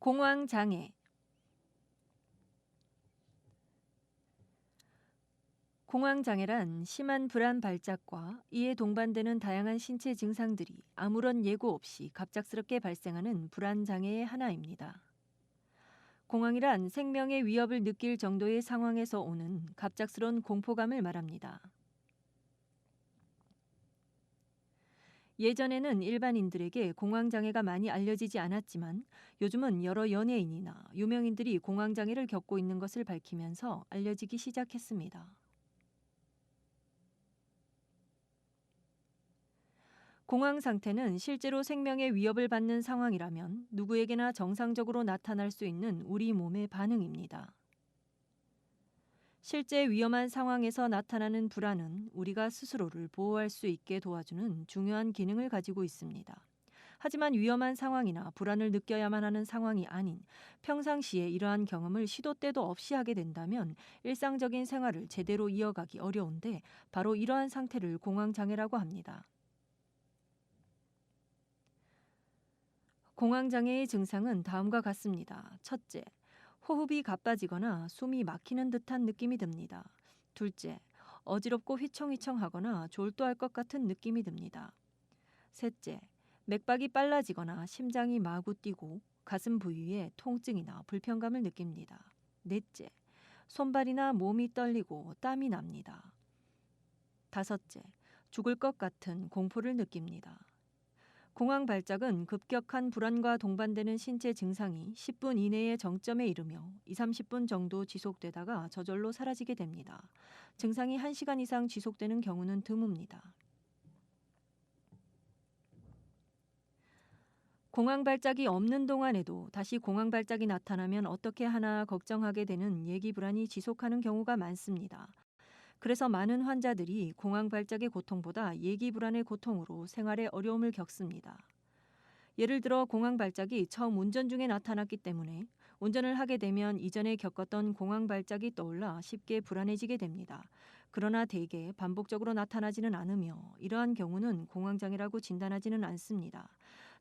공황 장애 공황 장애란 심한 불안 발작과 이에 동반되는 다양한 신체 증상들이 아무런 예고 없이 갑작스럽게 발생하는 불안 장애의 하나입니다. 공황이란 생명의 위협을 느낄 정도의 상황에서 오는 갑작스러운 공포감을 말합니다. 예전에는 일반인들에게 공황장애가 많이 알려지지 않았지만 요즘은 여러 연예인이나 유명인들이 공황장애를 겪고 있는 것을 밝히면서 알려지기 시작했습니다. 공황 상태는 실제로 생명의 위협을 받는 상황이라면 누구에게나 정상적으로 나타날 수 있는 우리 몸의 반응입니다. 실제 위험한 상황에서 나타나는 불안은 우리가 스스로를 보호할 수 있게 도와주는 중요한 기능을 가지고 있습니다. 하지만 위험한 상황이나 불안을 느껴야만 하는 상황이 아닌 평상시에 이러한 경험을 시도 때도 없이 하게 된다면 일상적인 생활을 제대로 이어가기 어려운데 바로 이러한 상태를 공황장애라고 합니다. 공황장애의 증상은 다음과 같습니다. 첫째, 호흡이 가빠지거나 숨이 막히는 듯한 느낌이 듭니다. 둘째, 어지럽고 휘청휘청하거나 졸도할 것 같은 느낌이 듭니다. 셋째, 맥박이 빨라지거나 심장이 마구 뛰고 가슴 부위에 통증이나 불편감을 느낍니다. 넷째, 손발이나 몸이 떨리고 땀이 납니다. 다섯째, 죽을 것 같은 공포를 느낍니다. 공황 발작은 급격한 불안과 동반되는 신체 증상이 10분 이내에 정점에 이르며 2, 30분 정도 지속되다가 저절로 사라지게 됩니다. 증상이 1시간 이상 지속되는 경우는 드뭅니다. 공황 발작이 없는 동안에도 다시 공황 발작이 나타나면 어떻게 하나 걱정하게 되는 예기 불안이 지속하는 경우가 많습니다. 그래서 많은 환자들이 공황 발작의 고통보다 예기 불안의 고통으로 생활에 어려움을 겪습니다. 예를 들어 공황 발작이 처음 운전 중에 나타났기 때문에 운전을 하게 되면 이전에 겪었던 공황 발작이 떠올라 쉽게 불안해지게 됩니다. 그러나 대개 반복적으로 나타나지는 않으며 이러한 경우는 공황장애라고 진단하지는 않습니다.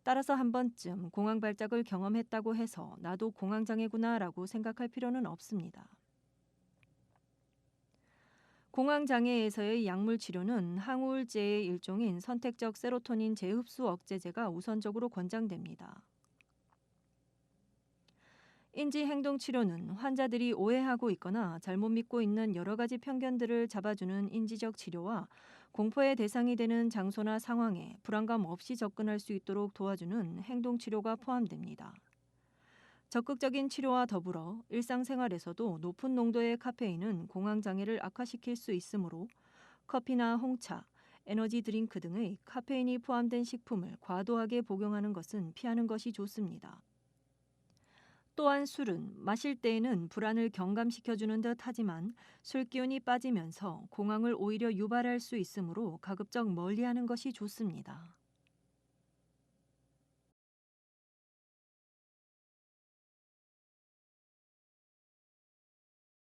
따라서 한 번쯤 공황 발작을 경험했다고 해서 나도 공황장애구나라고 생각할 필요는 없습니다. 공황장애에서의 약물 치료는 항우울제의 일종인 선택적 세로토닌 재흡수 억제제가 우선적으로 권장됩니다. 인지 행동 치료는 환자들이 오해하고 있거나 잘못 믿고 있는 여러 가지 편견들을 잡아주는 인지적 치료와 공포의 대상이 되는 장소나 상황에 불안감 없이 접근할 수 있도록 도와주는 행동 치료가 포함됩니다. 적극적인 치료와 더불어 일상생활에서도 높은 농도의 카페인은 공황장애를 악화시킬 수 있으므로 커피나 홍차, 에너지 드링크 등의 카페인이 포함된 식품을 과도하게 복용하는 것은 피하는 것이 좋습니다. 또한 술은 마실 때에는 불안을 경감시켜주는 듯 하지만 술 기운이 빠지면서 공황을 오히려 유발할 수 있으므로 가급적 멀리하는 것이 좋습니다.